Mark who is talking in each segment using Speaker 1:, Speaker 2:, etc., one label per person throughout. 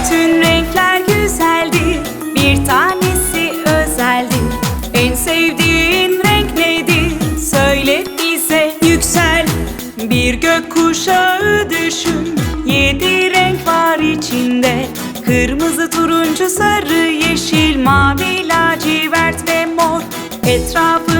Speaker 1: Bütün renkler güzeldir Bir tanesi özeldir En sevdiğin renk nedir? Söyle bize. Yüksel Bir gök kuşağı düşün. Yedi renk var içinde. Kırmızı, turuncu, sarı, yeşil, mavi, lacivert ve mor. Etrafı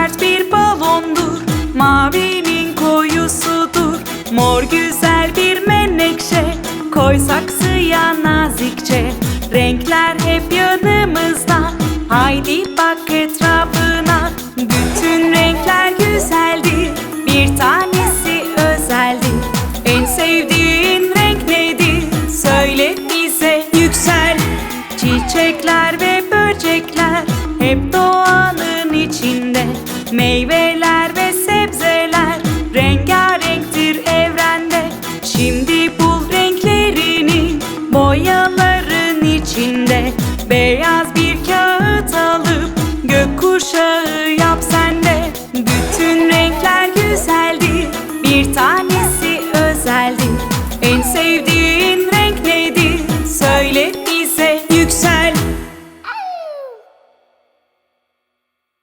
Speaker 1: saksıya nazikçe. Renkler hep yanımızda. Haydi bak etrafına. Bütün renkler güzeldir Bir tanesi özeldir En sevdiğin renk nedir? Söyle bize. Yüksel. Çiçekler ve böcekler Hep doğanın içinde. Meyveler ve sebzeler Rengarenktir evrende. Şimdi içinde Beyaz bir kağıt alıp Gökkuşağı yap sen de. Bütün renkler güzeldir Bir tanesi özeldir En sevdiğin